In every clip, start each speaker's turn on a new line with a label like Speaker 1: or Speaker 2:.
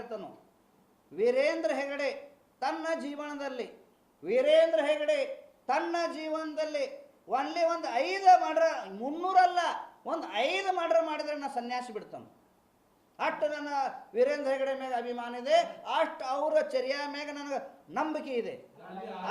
Speaker 1: ಹೇಳ್ತಾನು? ವೀರೇಂದ್ರ ಹೆಗಡೆ ತನ್ನ ಜೀವನದಲ್ಲಿ ವೀರೇಂದ್ರ ಹೆಗಡೆ ತನ್ನ ಜೀವನದಲ್ಲಿ ಒನ್ಲಿ ಒಂದು ಐದು ಮಾಡ್ರ ಮುನ್ನೂರಲ್ಲ ಒಂದು ಐದು ಮಾಡ್ರ ಮಾಡಿದ್ರೆ ನಾ ಸನ್ಯಾಸಿ ಬಿಡ್ತಾನೆ. ಅಷ್ಟು ನನ್ನ ವೀರೇಂದ್ರ ಹೆಗಡೆ ಮೇಲೆ ಅಭಿಮಾನ ಇದೆ ಅಷ್ಟು ಅವರ ಚರ್ಯ ಮೇಲೆ ನನಗೆ ನಂಬಿಕೆ ಇದೆ.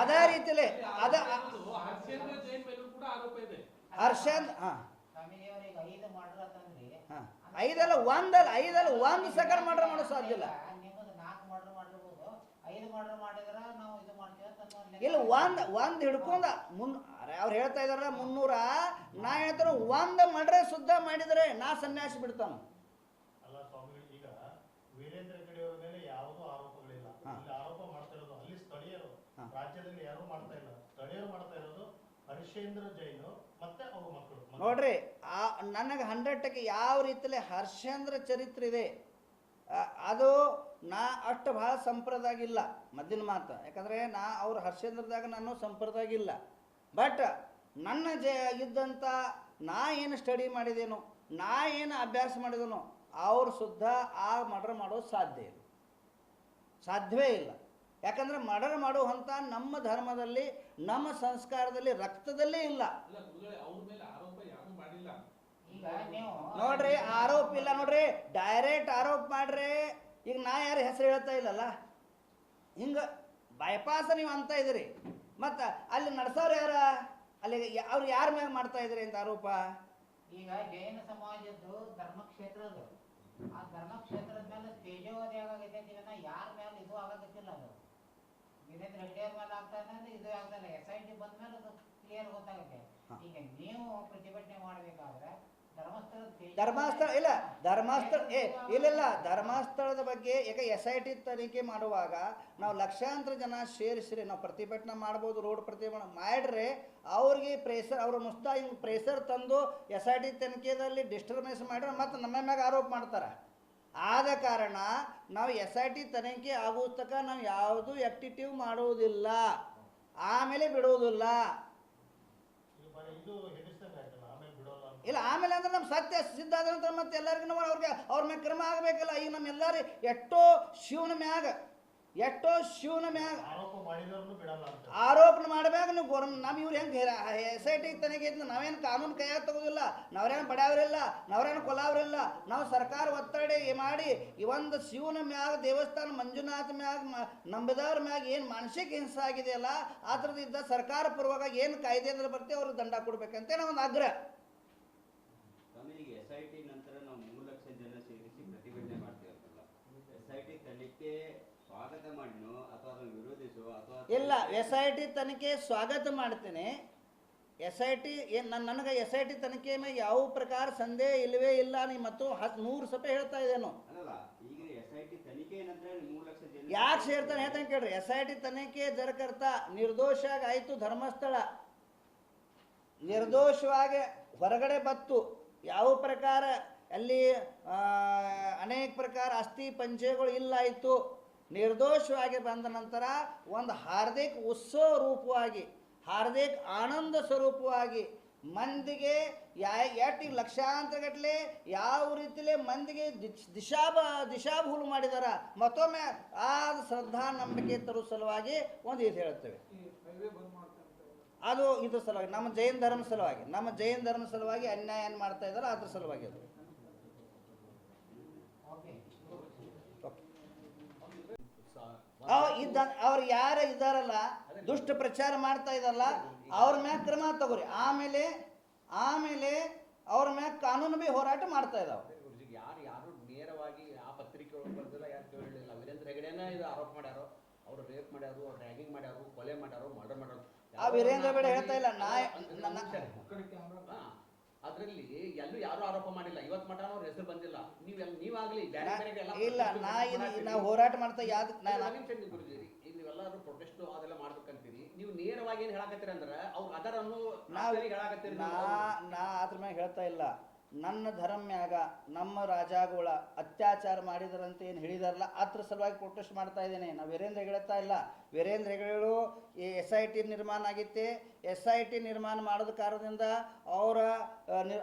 Speaker 1: ಅದೇ ರೀತಿಲಿ ಅದ
Speaker 2: ಹರ್ಷೇಂದ್ರ ಜೈನ್ ಮೇಲೂ ಕೂಡ ಆರೋಪ ಇದೆ.
Speaker 1: ಹರ್ಷಂದ್ ಹಾ
Speaker 3: ಸ್ವಾಮಿಜಿಯವರಿಗೆ ಐದು ಮಾಡ್ರ ತಂದ್ರಿ
Speaker 1: ಹಾ ಐದಲ್ಲ ಒಂದಲ್ಲ ಐದಲ್ಲ ಒಂದು ಸೆಕೆಂಡ್ ಮಾಡ್ರೆ ಮಾಡೋ ಸಾಧ್ಯ ಇಲ್ಲ.
Speaker 3: ನಿಮ್ಮದು ನಾಲ್ಕು ಮಾಡ್ರ ಮಾಡಿರ್ಬೋದು ಐದು ಮಾಡ್ರ ಮಾಡಿದ್ರ ನಾವು ಇದು ಮಾಡ್ತೀವಿ ಅಂತ
Speaker 1: ಇಲ್ಲ ಒಂದ್ ಒಂದ್ ಹಿಡ್ಕೊಂಡ ಮುನ್ ಅವ್ರು ಹೇಳ್ತಾ ಇದಾರ ಮುನ್ನೂರ ನಾ ಹೇಳ್ತಾರ ಒಂದ್ ಮಾಡ್ರೆ ಶುದ್ಧ ಮಾಡಿದ್ರೆ ನಾ ಸನ್ಯಾಸಿ ಬಿಡ್ತಾನ.
Speaker 4: ಅಲ್ಲ ಸ್ವಾಮಿಗಳು ಈಗ ವೀರೇಂದ್ರ ಹೆಗಡೆಯವರ ಮೇಲೆ ಯಾವುದೂ ಆರೋಪಗಳಿಲ್ಲ.
Speaker 1: ಹಾ.
Speaker 4: ಆರೋಪ ಮಾಡ್ತಾ ಅಲ್ಲಿ ಸ್ಥಳೀಯರು. ರಾಜ್ಯದಲ್ಲಿ ಯಾರು ಮಾಡ್ತಾ ಇಲ್ಲ. ಸ್ಥಳೀಯರು ಮಾಡ್ತಾ ಇರೋದು ಹರ್ಷೇಂದ್ರ.
Speaker 1: ನೋಡ್ರಿ, ಆ, ನನಗೆ ಹಂಡ್ರೆಡ್ ಟಕ್ಕೆ ಯಾವ ರೀತಿಯಲ್ಲಿ ಹರ್ಷೇಂದ್ರ ಚರಿತ್ರೆ ಇದೆ ಅದು ನಾ ಅಷ್ಟು ಭಾಳ ಸಂಪ್ರದಾಯ ಇಲ್ಲ ಮದ್ದಿನ ಮಾತು. ಯಾಕಂದ್ರೆ ನಾ, ಅವ್ರ ಹರ್ಷೇಂದ್ರದಾಗ ನಾನು ಸಂಪ್ರದಾಯ ಇಲ್ಲ. ಬಟ್ ನನ್ನ ಜ ಇದ್ದಂಥ ನಾ ಏನು ಸ್ಟಡಿ ಮಾಡಿದೇನೋ, ನಾ ಏನು ಅಭ್ಯಾಸ ಮಾಡಿದೇನೋ, ಅವ್ರು ಸುದ್ದ ಆ ಮರ್ಡರ್ ಮಾಡೋದು ಸಾಧ್ಯ ಇಲ್ಲ. ಸಾಧ್ಯವೇ ಇಲ್ಲ. ಯಾಕಂದ್ರೆ ಮರ್ಡರ್ ಮಾಡುವಂಥ ನಮ್ಮ ಧರ್ಮದಲ್ಲಿ ನಮ್ಮ ಸಂಸ್ಕಾರದಲ್ಲಿ ರಕ್ತದಲ್ಲೇ ಇಲ್ಲ.
Speaker 2: ಅಲ್ಲ ಗುರುಗಳೇ ಮೇಲೆ ಆರೋಪ ಯಾರು ಮಾಡಿಲ್ಲ.
Speaker 3: ಈಗ
Speaker 1: ನೋಡ್ರಿ ಆರೋಪ ಇಲ್ಲ ನೋಡ್ರಿ ಡೈರೆಕ್ಟ್ ಆರೋಪ ಮಾಡ್ರಿ. ಈಗ ನಾ ಯಾರು ಹೆಸರು ಹೇಳ್ತಾ ಇಲ್ಲಲ್ಲ? ಹಿಂಗ ಬೈಪಾಸ್ ನೀವು ಅಂತ ಇದ್ರಿ ಮತ್ತ ಅಲ್ಲಿ ನಡ್ಸೋರು ಯಾರ? ಅಲ್ಲಿ ಅವ್ರು ಯಾರ ಮ್ಯಾಗ ಮಾಡ್ತಾ ಇದ್ರಿ ಅಂತ ಆರೋಪ?
Speaker 3: ಈಗ ಜೈನ ಸಮಾಜದ್ದು ಧರ್ಮಕ್ಷೇತ್ರ ಅದು ಆ ಧರ್ಮಕ್ಷೇತ್ರದ ಮೇಲೆ ತೇಜೋವಧಿ ಇದನ್ನ ಯಾರ ಮೇಲೆ ಇದು ಆಗತ್ತಿಲ್ಲ ಅದು. ಅವ್ರ ಮೇಲೆ ಇದೆ ಅಂದ್ರೆ ಇದು ಎಸ್ ಐ ಟಿ ಬಂದ ಮೇಲೆ ಅದು ಕ್ಲಿಯರ್ ಗೊತ್ತಾಗುತ್ತೆ ಈಗ ನೀವು ಪ್ರತಿಭಟನೆ ಮಾಡಬೇಕಾದ್ರೆ ಧರ್ಮಸ್ಥಳ
Speaker 1: ಇಲ್ಲ ಧರ್ಮಸ್ಥಳ ಏ ಇಲ್ಲ ಧರ್ಮಸ್ಥಳದ ಬಗ್ಗೆ ಈಗ ಎಸ್ ಐ ಟಿ ತನಿಖೆ ಮಾಡುವಾಗ ನಾವು ಲಕ್ಷಾಂತರ ಜನ ಸೇರಿಸ್ರಿ ನಾವು ಪ್ರತಿಭಟನೆ ಮಾಡ್ಬೋದು ರೋಡ್ ಪ್ರತಿಭಟನೆ ಮಾಡ್ರಿ ಅವ್ರಿಗೆ ಪ್ರೆಸರ್ ಅವ್ರ ಮುಸ್ತಾ ಹಿಂಗೆ ಪ್ರೆಸರ್ ತಂದು ಎಸ್ ಐ ಟಿ ತನಿಖೆದಲ್ಲಿ ಡಿಸ್ಟರ್ಬೆನ್ಸ್ ಮಾಡ್ರೆ ಮತ್ತೆ ನಮ್ಮ ಮ್ಯಾಗ ಆರೋಪ ಮಾಡ್ತಾರೆ. ಆದ ಕಾರಣ ನಾವು ಎಸ್ ಐ ಟಿ ತನಿಖೆ ಆಗೋ ತನಕ ನಾವು ಯಾವುದು ಆಕ್ಟಿಟಿವ್ ಮಾಡುವುದಿಲ್ಲ. ಆಮೇಲೆ ಬಿಡುವುದಿಲ್ಲ. ಇಲ್ಲ, ಆಮೇಲೆ ಅಂದ್ರೆ ನಮ್ಮ ಸತ್ಯ ಸಿದ್ಧ ಆದ ನಂತರ ಮತ್ತೆ ಎಲ್ಲರಿಗೂ ಅವ್ರಿಗೆ ಅವ್ರ ಮ್ಯಾಗ ಕ್ರಮ ಆಗಬೇಕಲ್ಲ. ಈಗ ನಮ್ಮೆಲ್ಲರೂ ಎಷ್ಟೋ ಶಿವನ ಮ್ಯಾಗ, ಎಷ್ಟೋ ಶಿವನ ಮ್ಯಾಗ.
Speaker 4: ಆರೋಪ
Speaker 1: ಮಾಡಬೇಕು, ನೀವು ಗೋರ್ಮ್ ನಮ್ಮ ಇವ್ರು ಹೆಂಗೆ ಎಸ್ ಐ ಟಿ ತನಿಖೆ ನಾವೇನು ಕಾನೂನು ಕೈಯಾಗ ತಗೋದಿಲ್ಲ, ನಾವ್ರೇನು ಪಡೆಯವರಿಲ್ಲ ನಾವ್ರೇನು ಕೊಲಾವ್ರಿಲ್ಲ, ನಾವು ಸರ್ಕಾರ ಒತ್ತಡ ಮಾಡಿ ಈ ಒಂದು ಶಿವನ ಮ್ಯಾಗ, ದೇವಸ್ಥಾನ ಮಂಜುನಾಥ ಮ್ಯಾಗ ನಂಬಿದವ್ರ ಮ್ಯಾಗ ಏನು ಮಾನಸಿಕ ಹಿಂಸೆ ಆಗಿದೆಯಲ್ಲ, ಆ ಸರ್ಕಾರ ಪರವಾಗಿ ಏನು ಕಾಯ್ದೆ ಅಂದ್ರೆ ಬರ್ತೀವಿ ಅವ್ರಿಗೆ ದಂಡ ಕೊಡ್ಬೇಕಂತ ನಾವು ಒಂದು ಆಗ್ರಹ
Speaker 5: ಸ್ವಾಮೀಜಿಗೆ ಎಸ್ ಐ ಟಿ ನಂತರ ನಾವು ಮೂರು ಲಕ್ಷ ಜನ ಸೇರಿಸಿ ಪ್ರತಿಭಟನೆ ಮಾಡ್ತೀವಲ್ಲ ಎಸ್ ಐ ಟಿ ತನಿಖೆ ಸ್ವಾಗತ ಮಾಡಿನೋ ಅಥವಾ ಅದನ್ನು ವಿರೋಧಿಸೋ ಅಥವಾ
Speaker 1: ಇಲ್ಲ ಎಸ್ ಐ ಟಿ ತನಿಖೆ ಸ್ವಾಗತ ಮಾಡ್ತೀನಿ. ಎಸ್ ಐ ಟಿ ಏನು ನನ್ನ ನನಗೆ ಎಸ್ ಐ ಟಿ ತನಿಖೆ ಮೇಲೆ ಯಾವ ಪ್ರಕಾರ ಸಂದೇಹ ಇಲ್ಲವೇ ಇಲ್ಲ ನೀವು ಮತ್ತು ಹತ್ತು ನೂರು ಸಪೆ ಹೇಳ್ತಾ ಇದ್ದೇನು.
Speaker 5: ಜನ
Speaker 1: ಯಾಕೆ ಸೇರ್ತಾನೆ ಹೇಳ್ತಾನೆ ಕೇಳ್ರಿ. ಎಸ್ ಐ ಟಿ ತನಿಖೆ ಜರಕರ್ತ ನಿರ್ದೋಷ ಆಯಿತು ಧರ್ಮಸ್ಥಳ. ನಿರ್ದೋಷವಾಗಿ ಹೊರಗಡೆ ಬತ್ತು. ಯಾವ ಪ್ರಕಾರ ಅಲ್ಲಿ ಅನೇಕ ಪ್ರಕಾರ ಅಸ್ಥಿ ಪಂಚೆಗಳು ಇಲ್ಲ ಆಯಿತು. ನಿರ್ದೋಷವಾಗಿ ಬಂದ ನಂತರ ಒಂದು ಹಾರ್ದಿಕ್ ಉತ್ಸವ ರೂಪವಾಗಿ, ಹಾರ್ದಿಕ್ ಆನಂದ ಸ್ವರೂಪವಾಗಿ ಮಂದಿಗೆ ಯಾ ಲಕ್ಷಾಂತರಗಟ್ಟಲೆ ಲಕ್ಷಾಂತರ ಗಟ್ಟಲೆ ಯಾವ ರೀತಿಲೇ ಮಂದಿಗೆ ದಿಶ್- ದಿಶಾಬ ದಿಶಾಭೂಲು ಮಾಡಿದಾರ, ಮತ್ತೊಮ್ಮೆ ಆ ಶ್ರದ್ಧಾ ನಂಬಿಕೆ ತರುವ ಸಲುವಾಗಿ ಒಂದು ಇದು ಹೇಳುತ್ತೇವೆ. ಅದು ಇದ್ರ ಸಲುವಾಗಿ, ನಮ್ಮ ಜೈನ ಧರ್ಮ ಸಲುವಾಗಿ, ನಮ್ಮ ಜೈನ ಧರ್ಮ ಸಲುವಾಗಿ ಅನ್ಯಾಯ ಏನು ಮಾಡ್ತಾ ಇದ್ದಾರೆ, ಅದ್ರ ಸಲುವಾಗಿ ಅದು. ಅವ ಇದ್ದ ಅವ್ರು ಯಾರು ಇದ್ದಾರಲ್ಲ ದುಷ್ಟ ಪ್ರಚಾರ ಮಾಡ್ತಾ ಇದ್ದಾರಲ್ಲ ಅವ್ರ ಮ್ಯಾಗ ಕ್ರಮ ತಗೋರಿ. ಆಮೇಲೆ ಆಮೇಲೆ ಅವ್ರ ಮ್ಯಾಗ ಕಾನೂನು ಬಿ ಹೋರಾಟ ಮಾಡ್ತಾ ಇದಾವೆ.
Speaker 6: ಯಾರು ಯಾರು ನೇರವಾಗಿ ಆ ಪತ್ರಿಕೆ ಒಳಗೆ ಬರ್ದಿಲ್ಲ ಯಾರು ಕೇಳಲಿಲ್ಲ ವೀರೇಂದ್ರ ಹೆಗಡೆನ ಇದು ಆರೋಪ ಮಾಡ್ಯಾರೋ ಅವ್ರು ರೇಪ್ ಮಾಡ್ಯಾರು ಅವ್ರು ರ್ಯಾಗಿಂಗ್ ಮಾಡ್ಯಾರು ಕೊಲೆ ಮಾಡ್ಯಾರು ಮರ್ಡರ್ ಮಾಡ್ಯಾರು.
Speaker 1: ಆ ವೀರೇಂದ್ರ ಬೇಡ ಹೇಳ್ತಾ ಇಲ್ಲ ನಾ ನನ್ನ
Speaker 6: ಅದರಲ್ಲಿ ಎಲ್ಲೂ ಯಾರು ಆರೋಪ ಮಾಡಿಲ್ಲ. ಇವತ್ ಮಠ ಅವ್ರ ಹೆಸರು ಬಂದಿಲ್ಲ. ನೀವ್ ನೀವಾಗ್ಲಿ ಬೇರೆ ಬೇರೆ
Speaker 1: ಇಲ್ಲ ನಾ ನಾ ಹೋರಾಟ ಮಾಡ್ತಾ ಯಾವ್ದು ನಾ
Speaker 6: ಒಂದ್
Speaker 1: ನಾ-
Speaker 6: ನಿಮಿಷ ಈಗ ನೀವೆಲ್ಲರೂ ಪ್ರೊಟೆಸ್ಟ್ ಅದೆಲ್ಲ ಮಾಡ್ಬೇಕಂತೀರಿ. ನೀವು ನೇರವಾಗಿ ಏನ್ ಹೇಳಕತ್ತೀರಿ ಅಂದ್ರ ಅವ್ರು ಅದರ ಅನ್ನೋ
Speaker 1: ನಾವ್
Speaker 6: ಹೇಳಾಕತ್ತೀರಿ
Speaker 1: ನಾ. ನಾ ಅದ್ರ ಮ್ಯಾಗ ಹೇಳ್ತಾ ಇಲ್ಲ. ನನ್ನ ಧರ್ಮ ಮ್ಯಾಗ ನಮ್ಮ ರಾಜಾಗೋಳ ಅತ್ಯಾಚಾರ ಮಾಡಿದರಂತ ಏನು ಹೇಳಿದಾರಲ್ಲ, ಅದ್ರ ಸಲುವಾಗಿ ಪ್ರೊಟೆಸ್ಟ್ ಮಾಡ್ತಾ ಇದ್ದೇನೆ. ನಾವು ವೀರೇಂದ್ರ ಹೇಳ್ತಾ ಇಲ್ಲ. ವೀರೇಂದ್ರ ಹೆಗಡೆಗಳು ಈ ಎಸ್ ಐ ಟಿ ನಿರ್ಮಾಣ ಆಗಿತ್ತೆ. ಎಸ್ ಐ ಟಿ ನಿರ್ಮಾಣ ಮಾಡೋದ ಕಾರಣದಿಂದ ಅವರ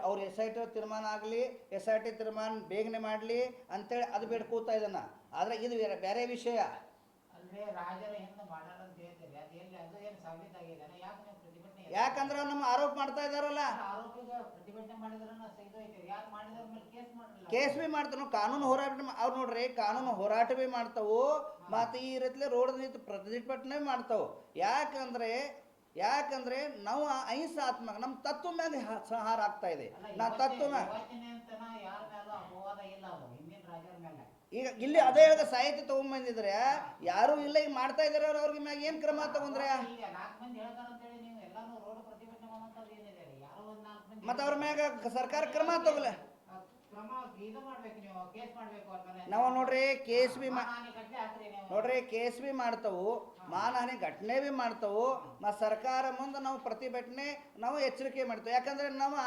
Speaker 1: ಅವ್ರ ಎಸ್ ಐ ಟಿ ತೀರ್ಮಾನ ಆಗಲಿ ಎಸ್ ಐ ಟಿ ತೀರ್ಮಾನ ಬೇಗನೆ ಮಾಡಲಿ ಅಂತೇಳಿ ಅದು ಬೇಡ್ಕೋತಾ ಇದ್ದಾನೆ. ಆದರೆ ಇದು ಬೇರೆ- ವಿಷಯ.
Speaker 3: ಅಂದರೆ ರಾಜರ ಮಾಡಲ್ಲ ಅಂತ ಅದು ಏನು
Speaker 1: ಯಾಕಂದ್ರೆ ಅವ್ರು ನಮ್ಮ ಆರೋಪ ಮಾಡ್ತಾ ಇದಾರಲ್ಲ
Speaker 3: ಕೇಸ್
Speaker 1: ಬಿ ಮಾಡ್ತಾನು ಕಾನೂನು ಹೋರಾಟ ಅವ್ರು ನೋಡ್ರಿ ಕಾನೂನು ಹೋರಾಟ ಬಿ ಮಾಡ್ತಾವು ಮತ್ತು ಈ ರೀತಿ ರೋಡ್ ನಿಂತು ಪ್ರತಿಭಟನೆ ಮಾಡ್ತಾವು. ಯಾಕಂದ್ರೆ ಯಾಕಂದ್ರೆ ನಾವು ಅಹಿಂಸಾತ್ಮಕ ನಮ್ಮ ತತ್ವ ಮ್ಯಾಗ ಸಂಹಾರ ಆಗ್ತಾ ಇದೆ. ನಾ ತತ್ವ ಮ್ಯಾಗ ಈಗ ಇಲ್ಲಿ ಅದೇ ಹೇಳಿದ ಸಾಹಿತ್ಯ ತಗೊಂಬಂದಿದ್ರೆ ಯಾರು ಇಲ್ಲ ಈಗ ಮಾಡ್ತಾ ಇದಾರೆ ಅವ್ರು ಅವ್ರಿಗೆ ಮ್ಯಾಗ ಏನ್ ಕ್ರಮ ತಗೊಂಡ್ರೆ
Speaker 3: ಈಗ ನಾಲ್ಕು ಮಂದಿ ಹೇಳ್ತಾರ ಅಂತೇಳಿ ನೀವು ಎಲ್ಲಾನು ರೋಡ್ ಪ್ರತಿಭಟನೆ ಮಾಡುವಂತದ್ದು ಏನಿದೆ ರೀ? ಯಾರೋ ಒಂದ್ ನಾಲ್ಕು ಮಂದಿ
Speaker 1: ಮತ್ತೆ ಅವ್ರ ಮ್ಯಾಗ ಸರ್ಕಾರ ಕ್ರಮ
Speaker 3: ತಗೋಲ ನೀವು
Speaker 1: ನೋಡ್ರಿ ಕೇಸ್ ಬಿ ನೋಡ್ರಿ ಕೇಸ್ ಬಿ ಮಾಡ್ತಾವು ಮಾನಹಾನಿ ಘಟನೆ ಬಿ ಮಾಡ್ತಾವು ಮತ್ತು ಸರ್ಕಾರ ಮುಂದೆ ನಾವು ಪ್ರತಿಭಟನೆ ನಾವು ಎಚ್ಚರಿಕೆ ಮಾಡ್ತೇವೆ. ಯಾಕಂದ್ರೆ ನಾವು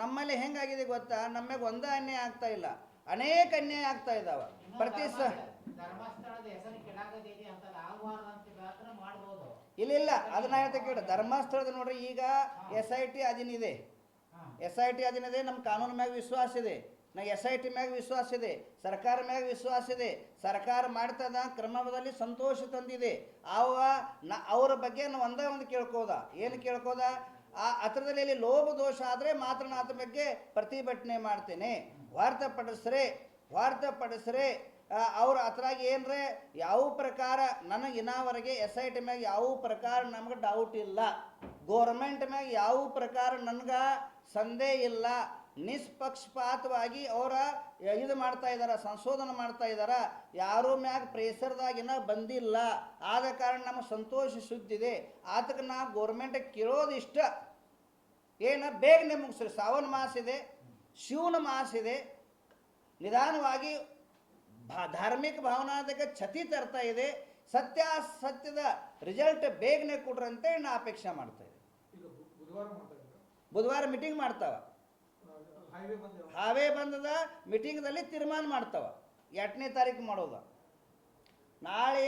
Speaker 1: ನಮ್ಮಲ್ಲಿ ಹೆಂಗಾಗಿದೆ ಗೊತ್ತಾ? ನಮಗೆ ಒಂದೇ ಅನ್ಯಾಯ ಆಗ್ತಾ ಇಲ್ಲ. ಅನೇಕ ಅನ್ಯಾಯ ಆಗ್ತಾ ಇದಾವ. ಪ್ರತಿ ಸ ಇಲ್ಲ ಇಲ್ಲ ಅದನ್ನ ಹೇಳ್ತಾ ಕೇಳಿ ಧರ್ಮಸ್ಥಳದ ನೋಡ್ರಿ ಈಗ ಎಸ್ ಐ ಟಿ
Speaker 3: ಅದಿನಿದೆ.
Speaker 1: ಎಸ್ ಐ ಟಿ ಅದೇನಿದೆ ನಮ್ಮ ಕಾನೂನು ಮ್ಯಾಗ ವಿಶ್ವಾಸ ಇದೆ. ನಾ ಎಸ್ ಐ ಟಿ ಮ್ಯಾಗ ವಿಶ್ವಾಸ ಇದೆ. ಸರ್ಕಾರ ಮ್ಯಾಗ ವಿಶ್ವಾಸ ಇದೆ. ಸರ್ಕಾರ ಮಾಡ್ತದ ಕ್ರಮದಲ್ಲಿ ಸಂತೋಷ ತಂದಿದೆ. ಅವ ನ ಅವರ ಬಗ್ಗೆ ನಾವು ಒಂದೇ ಒಂದು ಕೇಳ್ಕೋದ. ಏನು ಕೇಳ್ಕೋದ? ಆ ಹತ್ರದಲ್ಲಿ ಲೋಭ ದೋಷ ಆದರೆ ಮಾತ್ರ ನಾ ಅದ್ರ ಬಗ್ಗೆ ಪ್ರತಿಭಟನೆ ಮಾಡ್ತೇನೆ. ಹೊರತುಪಡಿಸ್ರೆ ಹೊರತುಪಡಿಸ್ರೆ ಅವ್ರ ಹತ್ರಾಗ ಏನ್ರೆ, ಯಾವ ಪ್ರಕಾರ ನನಗೆ ಇನ್ನವರೆಗೆ ಎಸ್ ಐ ಟಿ ಮ್ಯಾಗ ಯಾವ ಪ್ರಕಾರ ನಮ್ಗೆ ಡೌಟ್ ಇಲ್ಲ. ಗೌರ್ಮೆಂಟ್ ಮ್ಯಾಗ ಯಾವ ಪ್ರಕಾರ ನನ್ಗೆ ಸಂದೇಹ ಇಲ್ಲ, ನಿಷ್ಪಕ್ಷಪಾತವಾಗಿ ಅವರ ಇದು ಮಾಡ್ತಾ ಇದಾರ, ಸಂಶೋಧನೆ ಮಾಡ್ತಾ ಇದಾರ, ಯಾರೂ ಮ್ಯಾಗ ಪ್ರೆಷರ್ದಾಗಿನ ಬಂದಿಲ್ಲ. ಆದ ಕಾರಣ ನಮ್ಮ ಸಂತೋಷ ಸುದ್ದಿದೆ. ಆತಕ್ಕೆ ನಾ ಗೋರ್ಮೆಂಟ್ ಕೇಳೋದಿಷ್ಟ ಏನು ಬೇಗನೆ ಮುಗಿಸ್ರಿ ಸಾವನ್ ಮಾಸ ಇದೆ, ಶಿವನ ಮಾಸ ಇದೆ. ನಿಧಾನವಾಗಿ ಭಾ, ಧಾರ್ಮಿಕ ಭಾವನಾದಾಗ ಛತಿ ತರ್ತಾ ಇದೆ. ಸತ್ಯಾಸತ್ಯದ ರಿಸಲ್ಟ್ ಬೇಗನೆ ಕೊಡ್ರಿ ಅಂತೇಳಿ ನಾ ಅಪೇಕ್ಷೆ ಮಾಡ್ತಾ
Speaker 2: ಇದ್ದೀನಿ. ಬುಧವಾರ
Speaker 1: ಮೀಟಿಂಗ್ ಮಾಡ್ತಾವ.
Speaker 2: ಹೈವೇ ಬಂದ
Speaker 1: ಹಾವೇ ಬಂದದ ಮೀಟಿಂಗ್ದಲ್ಲಿ ತೀರ್ಮಾನ ಮಾಡ್ತಾವ. ಎಂಟನೇ ತಾರೀಕು ಮಾಡೋದು. ನಾಳೆ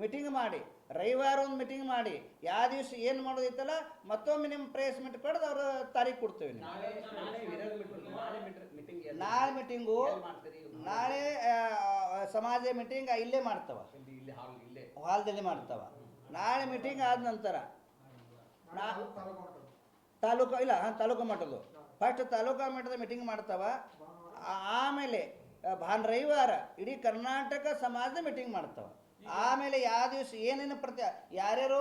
Speaker 1: ಮೀಟಿಂಗ್ ಮಾಡಿ ರವಿವಾರ ಒಂದು ಮೀಟಿಂಗ್ ಮಾಡಿ ಯಾವ ದಿವಸ ಏನು ಮಾಡೋದಿತ್ತಲ್ಲ ಮತ್ತೊಮ್ಮೆ ನಿಮ್ಮ ಪ್ರೇಸ್ ಮೀಟ್ ಕಡ್ದು ಅವ್ರ ತಾರೀಕು ಕೊಡ್ತೇವೆ
Speaker 6: ನಾಳೆ ಮೀಟಿಂಗ್ ನಾಳೆ ಮೀಟಿಂಗ್
Speaker 1: ನಾಳೆ ಮೀಟಿಂಗು ನಾಳೆ ಸಮಾಜ ಮೀಟಿಂಗ್ ಇಲ್ಲೇ ಮಾಡ್ತಾವ. ಹಾಲ್ದಲ್ಲಿ ಮಾಡ್ತಾವ. ನಾಳೆ ಮೀಟಿಂಗ್ ಆದ ನಂತರ. ನಾ
Speaker 2: ತಾಲೂಕು
Speaker 1: ಇಲ್ಲ ಹಾಂ ತಾಲೂಕು ಮಟ್ಟದ್ದು. ಫಸ್ಟ್ ತಾಲೂಕು ಮಟ್ಟದ ಮೀಟಿಂಗ್ ಮಾಡ್ತಾವ. ಆಮೇಲೆ ಭಾನ್ ರವಿವಾರ ಇಡೀ ಕರ್ನಾಟಕ ಸಮಾಜದ ಮೀಟಿಂಗ್ ಮಾಡ್ತಾವ. ಆಮೇಲೆ ಯಾವ ದಿವಸ ಏನೇನು ಪ್ರತಿ ಯಾರ್ಯಾರು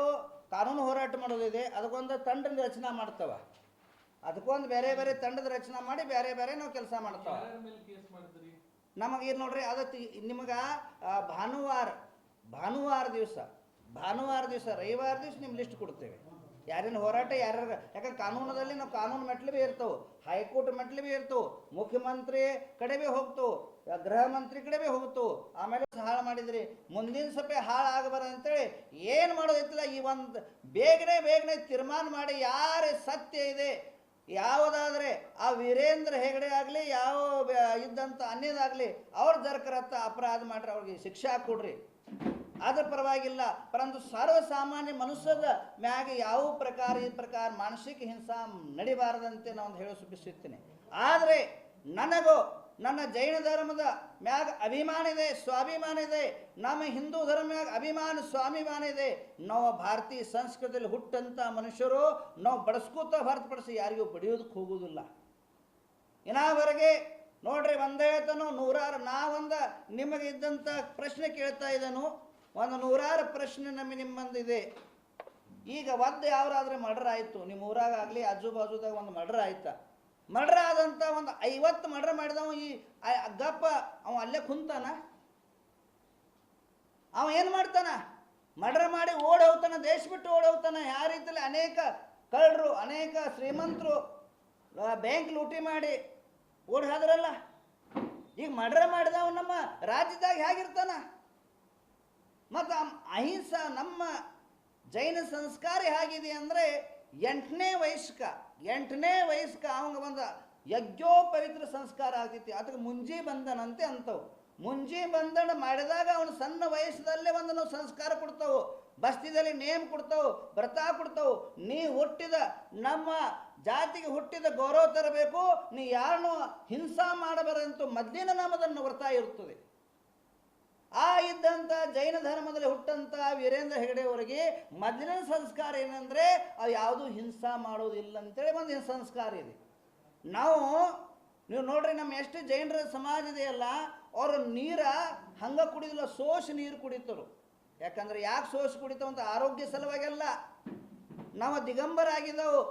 Speaker 1: ಕಾನೂನು ಹೋರಾಟ ಮಾಡೋದಿದೆ ಅದಕ್ಕೊಂದು ತಂಡದ ರಚನೆ ಮಾಡ್ತಾವ. ಅದಕ್ಕೊಂದು ಬೇರೆ ಬೇರೆ ತಂಡದ ರಚನೆ ಮಾಡಿ ಬೇರೆ ಬೇರೆ ನಾವು ಕೆಲಸ ಮಾಡ್ತಾವ. ನಮಗೆ ಏನು ನೋಡ್ರಿ ಅದಕ್ಕೆ ನಿಮ್ಗೆ ಭಾನುವಾರ ಭಾನುವಾರ ದಿವಸ ಭಾನುವಾರ ದಿವಸ ರವಿವಾರ ದಿವಸ ನಿಮ್ಮ ಲಿಸ್ಟ್ ಕೊಡ್ತೇವೆ. ಯಾರೇನು ಹೋರಾಟ ಯಾರ್ಯಾರ, ಯಾಕಂದ್ರೆ ಕಾನೂನದಲ್ಲಿ ನಾವು ಕಾನೂನು ಮೆಟ್ಲು ಭೀ ಇರ್ತವೆ, ಹೈಕೋರ್ಟ್ ಮೆಟ್ಲು ಭೀ ಇರ್ತವೆ, ಮುಖ್ಯಮಂತ್ರಿ ಕಡೆ ಭೀ ಹೋಗ್ತವೆ, ಗೃಹ ಮಂತ್ರಿ ಕಡೆ ಭೀ ಹೋಗ್ತು ಆಮೇಲೆ ಹಾಳು ಮಾಡಿದ್ರಿ. ಮುಂದಿನ ಸಭೆ ಹಾಳು ಆಗಬಾರ ಅಂತೇಳಿ ಏನು ಮಾಡೋದೈತಿಲ್ಲ ಈ ಒಂದು ಬೇಗನೆ ಬೇಗನೆ ತೀರ್ಮಾನ ಮಾಡಿ ಯಾರ ಸತ್ಯ ಇದೆ, ಯಾವುದಾದ್ರೆ ಆ ವೀರೇಂದ್ರ ಹೆಗಡೆ ಆಗಲಿ, ಯಾವ ಇದ್ದಂಥ ಅನ್ಯದಾಗಲಿ, ಅವ್ರ ಜರ್ಕರತ್ತ ಅಪರಾಧ ಮಾಡ್ರಿ, ಅವ್ರಿಗೆ ಶಿಕ್ಷೆ ಕೊಡ್ರಿ ಅದ್ರ ಪರವಾಗಿಲ್ಲ, ಪರಂತು ಸರ್ವಸಾಮಾನ್ಯ ಮನುಷ್ಯದ ಮ್ಯಾಗ ಯಾವ ಪ್ರಕಾರ, ಈ ಪ್ರಕಾರ ಮಾನಸಿಕ ಹಿಂಸಾ ನಡಿಬಾರದಂತೆ ನಾನು ಹೇಳಿ ಸುಭಿಸುತ್ತೇನೆ ಆದರೆ ನನಗೂ, ನನ್ನ ಜೈನ ಧರ್ಮದ ಮ್ಯಾಗ ಅಭಿಮಾನ ಇದೆ, ಸ್ವಾಭಿಮಾನ ಇದೆ, ನಮ್ಮ ಹಿಂದೂ ಧರ್ಮ ಮ್ಯಾಗ ಅಭಿಮಾನ, ಸ್ವಾಭಿಮಾನ ಇದೆ, ನಾವು ಭಾರತೀಯ ಸಂಸ್ಕೃತಿಯಲ್ಲಿ ಹುಟ್ಟಂತ ಮನುಷ್ಯರು ನಾವು ಬಡಿಸ್ಕೋತ ಹೊರತುಪಡಿಸಿ ಯಾರಿಗೂ ಬಡಿಯೋದಕ್ಕೆ ಹೋಗುವುದಿಲ್ಲ. ಇನ್ನಾವರೆಗೆ ನೋಡ್ರಿ, ಒಂದೇ ಹೇಳ್ತಾನು ನೂರಾರು ನಾವೊಂದ ನಿಮಗೆ ಇದ್ದಂತ ಪ್ರಶ್ನೆ ಕೇಳ್ತಾ ಇದ್ದಾನು ಒಂದು ನೂರಾರು ಪ್ರಶ್ನೆ ನಮಗೆ ನಿಮ್ಮಂದಿದೆ. ಈಗ ಒಂದು ಯಾವ್ದಾದ್ರೆ ಮರ್ಡರ್ ಆಯಿತು. ನಿಮ್ಮ ಊರಾಗ ಆಗಲಿ ಆಜು ಬಾಜುದಾಗ ಒಂದು ಮರ್ಡರ್ ಆಯ್ತ? ಮರ್ಡರ್ ಆದಂಥ ಒಂದು ಐವತ್ತು ಮರ್ಡರ್ ಮಾಡಿದವ ಈ ಅಗ್ಗಪ್ಪ ಗಪ್ಪ ಅವ ಅಲ್ಲೇ ಕುಂತಾನ? ಅವ ಏನು ಮಾಡ್ತಾನ? ಮರ್ಡರ್ ಮಾಡಿ ಓಡ್ ದೇಶ ಬಿಟ್ಟು ಓಡ್ ಹೋಗ್ತಾನ. ಯಾವ ರೀತಿಯಲ್ಲಿ ಅನೇಕ ಕಳ್ಳರು, ಅನೇಕ ಶ್ರೀಮಂತರು ಬ್ಯಾಂಕ್ ಲೂಟಿ ಮಾಡಿ ಓಡ್ ಹಾದ್ರಲ್ಲ? ಈಗ ಮರ್ಡರ್ ಮಾಡಿದವ ನಮ್ಮ ರಾಜ್ಯದಾಗ ಹೇಗಿರ್ತಾನ? ಮತ್ತು ಅಹಿಂಸಾ ನಮ್ಮ ಜೈನ ಸಂಸ್ಕಾರ ಹೇಗಿದೆ ಅಂದರೆ ಎಂಟನೇ ವಯಸ್ಕ ಎಂಟನೇ ವಯಸ್ಕ ಅವಂಗ ಒಂದು ಯಜ್ಞೋಪವಿತ್ರ ಸಂಸ್ಕಾರ ಆಗ್ತೈತಿ. ಅದಕ್ಕೆ ಮುಂಜಿ ಬಂದನಂತೆ ಅಂತವು ಮುಂಜಿ ಬಂಧನ ಮಾಡಿದಾಗ ಅವನು ಸಣ್ಣ ವಯಸ್ಸದಲ್ಲೇ ಒಂದು ನಾವು ಸಂಸ್ಕಾರ ಕೊಡ್ತಾವು. ಬಸ್ತಿದಲ್ಲಿ ನೇಮ್ ಕೊಡ್ತಾವು, ವ್ರತ ಕೊಡ್ತಾವು. ನೀ ಹುಟ್ಟಿದ, ನಮ್ಮ ಜಾತಿಗೆ ಹುಟ್ಟಿದ ಗೌರವ ತರಬೇಕು. ನೀ ಯಾರನ್ನು ಹಿಂಸಾ ಮಾಡಬಾರಂತೂ ಮೊದಲಿನ ನಮ್ಮದನ್ನು ವ್ರತ ಇರುತ್ತದೆ ಆ ಇದ್ದಂಥ ಜೈನ ಧರ್ಮದಲ್ಲಿ ಹುಟ್ಟಂಥ ವೀರೇಂದ್ರ ಹೆಗಡೆ ಅವರಿಗೆ ಮೊದಲಿನ ಸಂಸ್ಕಾರ ಏನಂದ್ರೆ ಅವು ಯಾವುದೂ ಹಿಂಸಾ ಮಾಡೋದಿಲ್ಲ ಅಂತೇಳಿ ಒಂದು ಸಂಸ್ಕಾರ ಇದೆ. ನಾವು, ನೀವು ನೋಡ್ರಿ ನಮ್ಮ ಎಷ್ಟು ಜೈನರ ಸಮಾಜ ಇದೆಯಲ್ಲ, ಅವರು ನೀರ ಹಂಗ ಕುಡಿದಿಲ್ಲ ಸೋಸಿ ನೀರು ಕುಡಿತರು. ಯಾಕಂದ್ರೆ ಯಾಕೆ ಸೋಸಿ ಕುಡಿತಾವ ಅಂತ ಆರೋಗ್ಯ ಸಲುವಾಗೆಲ್ಲ ನಾವು ದಿಗಂಬರಾಗಿದ್ದವು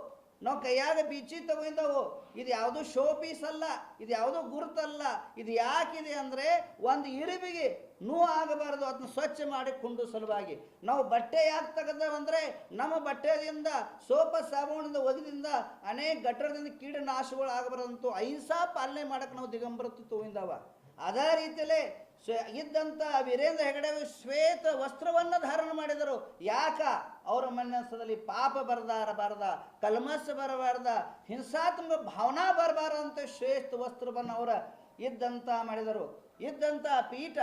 Speaker 1: ನಾವು ಕೈಯಾಗ ಬೀಚಿ ತಗೊಂಡವು. ಇದು ಯಾವುದು ಶೋ ಪೀಸ್ ಅಲ್ಲ, ಇದು ಯಾವುದು ಗುರುತಲ್ಲ, ಇದು ಯಾಕಿದೆ ಅಂದರೆ ಒಂದು ಇರುವಿಗೆ ನೋವು ಆಗಬಾರದು, ಅದನ್ನು ಸ್ವಚ್ಛ ಮಾಡಿ ಕುಂಡು ಸಲುವಾಗಿ. ನಾವು ಬಟ್ಟೆ ಯಾಕೆ ತೆಗೆದವಂದ್ರೆ ನಮ್ಮ ಬಟ್ಟೆಯಿಂದ ಸೋಪ ಸಾಬೂನಿಂದ ಒಗೆದಿಂದ ಅನೇಕ ಗಟ್ಟರದಿಂದ ಕೀಟನಾಶಗಳು ಆಗಬಾರದಂತೂ ಅಹಿಂಸಾ ಪಾಲನೆ ಮಾಡಕ್ಕೆ ನಾವು ದಿಗಂಬರತ್ತು ತಗೊಂಡವ. ಅದೇ ರೀತಿಯಲ್ಲೇ ಸ್ವ- ಇದ್ದಂಥ ವೀರೇಂದ್ರ ಹೆಗಡೆ ಶ್ವೇತ ವಸ್ತ್ರವನ್ನು ಧಾರಣ ಮಾಡಿದರು. ಯಾಕ? ಅವರ ಮನಸ್ಸದಲ್ಲಿ ಪಾಪ ಬರದಾರ ಕಲ್ಮಶ ಬರಬಾರ್ದ, ಹಿಂಸಾತ್ಮಕ ಭಾವನಾ ಬರಬಾರದಂತ ಶ್ವೇತ ವಸ್ತ್ರವನ್ನು ಅವರ ಇದ್ದಂತ ಮಾಡಿದರು. ಇದ್ದಂಥ ಪೀಠ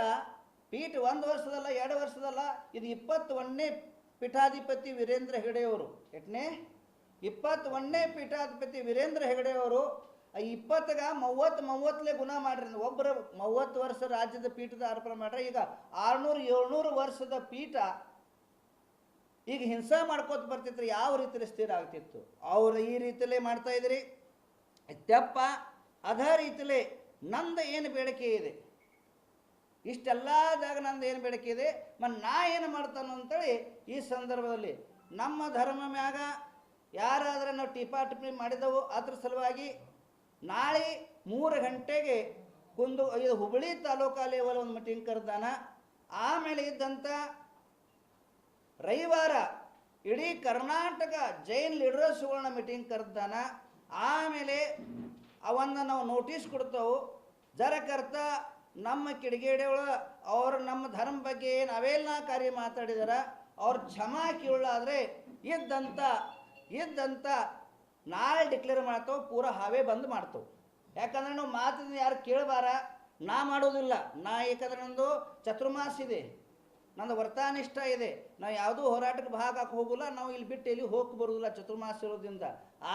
Speaker 1: ಪೀಠ ಒಂದು ವರ್ಷದಲ್ಲ, ಎರಡು ವರ್ಷದಲ್ಲ, ಇದು ಇಪ್ಪತ್ತೊಂದನೇ ಪೀಠಾಧಿಪತಿ ವೀರೇಂದ್ರ ಹೆಗಡೆಯವರು. ಎಟ್ನೇ? ಇಪ್ಪತ್ತೊಂದನೇ ಪೀಠಾಧಿಪತಿ ವೀರೇಂದ್ರ ಹೆಗಡೆಯವರು ಇಪ್ಪತ್ತಗ ಮೂವತ್ತು ಮೂವತ್ತಲೇ ಗುಣ ಮಾಡ್ರಿ ಒಬ್ಬರ ಮೂವತ್ತು ವರ್ಷ ರಾಜ್ಯದ ಪೀಠದ ಅರ್ಪಣೆ ಮಾಡ್ರೆ ಈಗ ಆರ್ನೂರು, ಏಳ್ನೂರು ವರ್ಷದ ಪೀಠ ಈಗ ಹಿಂಸೆ ಮಾಡ್ಕೋತ ಬರ್ತಿತ್ತು ಯಾವ ರೀತಿಯಲ್ಲಿ ಸ್ಥಿರ ಆಗ್ತಿತ್ತು? ಅವ್ರು ಈ ರೀತಿಯಲ್ಲೇ ಮಾಡ್ತಾ ಇದ್ರಿ. ತೆಪ್ಪ, ಅದೇ ರೀತಿಯಲ್ಲೇ ನಂದು ಏನು ಬೇಡಿಕೆ ಇದೆ? ಇಷ್ಟೆಲ್ಲದಾಗ ನಂದು ಏನು ಬೇಡಿಕೆ ಇದೆ? ಮತ್ತು ನಾ ಏನು ಮಾಡ್ತಾನೋ ಅಂತೇಳಿ ಈ ಸಂದರ್ಭದಲ್ಲಿ ನಮ್ಮ ಧರ್ಮ ಮ್ಯಾಗ ಯಾರಾದ್ರೆ ನಾವು ಟಿಪಾ ಟಿಪ್ಪಣಿ ಮಾಡಿದವು, ಅದ್ರ ಸಲುವಾಗಿ ನಾಳೆ ಮೂರು ಗಂಟೆಗೆ ಕುಂದು ಇದು ಹುಬ್ಬಳ್ಳಿ ತಾಲೂಕಾ ಲೆವೆಲ್ ಒಂದು ಮೀಟಿಂಗ್ ಕರೆದಾನ. ಆಮೇಲೆ ಇದ್ದಂಥ ರವಿವಾರ ಇಡೀ ಕರ್ನಾಟಕ ಜೈನ್ ಲೀಡರ್ಸ್ಗಳನ್ನ ಮೀಟಿಂಗ್ ಕರೆದಾನ. ಆಮೇಲೆ ಅವನ್ನ ನಾವು ನೋಟಿಸ್ ಕೊಡ್ತಾವು. ಜರ ಕರ್ತ ನಮ್ಮ ಕಿಡಿಗೇಡಿಯೊಳ ಅವ್ರು ನಮ್ಮ ಧರ್ಮ ಬಗ್ಗೆ ಏನು ಕಾರ್ಯ ಮಾತಾಡಿದಾರ. ಅವ್ರು ಕ್ಷಮಾ ಕೀಳಾದರೆ ಇದ್ದಂಥ ಇದ್ದಂಥ ನಾಳೆ ಡಿಕ್ಲೇರ್ ಮಾಡ್ತಾವ, ಪೂರ ಹಾವೇ ಬಂದ್ ಮಾಡ್ತಾವೆ. ಯಾಕಂದ್ರೆ ನಾವು ಮಾತಿನ ಯಾರು ಕೇಳಬಾರ? ನಾ ಮಾಡೋದಿಲ್ಲ. ನಾ ಏಕಂದ್ರೆ ನಂದು ಚತುರ್ಮಾಸ ಇದೆ. ನಂದು ವರ್ತಾನಿಷ್ಠ ಇದೆ. ನಾವು ಯಾವುದೂ ಹೋರಾಟಕ್ಕೆ ಭಾಗ ಹಾಕಿ ಹೋಗಲ್ಲ. ನಾವು ಇಲ್ಲಿ ಬಿಟ್ಟು ಎಲ್ಲಿ ಹೋಗಿ ಬರುವುದಿಲ್ಲ ಚತುರ್ಮಾಸ ಇರೋದ್ರಿಂದ.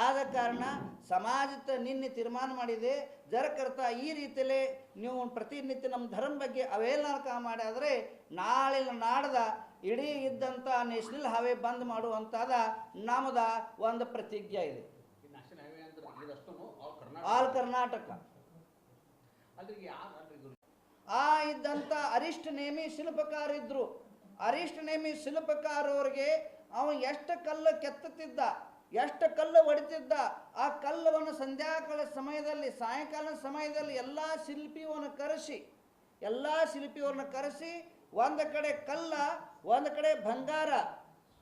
Speaker 1: ಆದ ಕಾರಣ ಸಮಾಜದ ನಿನ್ನೆ ತೀರ್ಮಾನ ಮಾಡಿದೆ, ಜರಕರ್ತ ಈ ರೀತಿಯಲ್ಲೇ ನೀವು ಪ್ರತಿನಿತ್ಯ ನಮ್ಮ ಧರ್ಮ ಬಗ್ಗೆ ಅವೇಲನಕ ಮಾಡಿದ್ರೆ ನಾಳೆ ನಾಡ್ದ ಇಡೀ ಇದ್ದಂಥ ನ್ಯಾಷನಲ್ ಹಾವೇ ಬಂದ್ ಮಾಡುವಂಥದ ನಮ್ಮದ ಒಂದು ಪ್ರತಿಜ್ಞೆ ಇದೆ
Speaker 6: ಈ ನ್ಯಾಷನಲ್ ಹೈವೇ ಅಂದ್ರೆ ಇದಷ್ಟು ಆಲ್ ಕರ್ನಾಟಕ.
Speaker 1: ಆ ಇದ್ದಂಥ ಅರಿಷ್ಟ ನೇಮಿ ಶಿಲ್ಪಕಾರ ಇದ್ರು. ಅರಿಷ್ಟ ನೇಮಿ ಶಿಲ್ಪಕಾರ ಅವ್ರಿಗೆ ಅವ ಎಷ್ಟು ಕಲ್ಲು ಕೆತ್ತುತ್ತಿದ್ದ ಎಷ್ಟು ಕಲ್ಲು ಹೊಡಿತಿದ್ದ ಆ ಕಲ್ಲವನ್ನು ಸಂಧ್ಯಾಕಾಲ ಸಮಯದಲ್ಲಿ ಸಾಯಂಕಾಲ ಸಮಯದಲ್ಲಿ ಎಲ್ಲ ಶಿಲ್ಪಿಯನ್ನು ಕರೆಸಿ ಎಲ್ಲ ಶಿಲ್ಪಿಯವ್ರನ್ನ ಕರೆಸಿ ಒಂದು ಕಡೆ ಕಲ್ಲ ಒಂದು ಕಡೆ ಬಂಗಾರ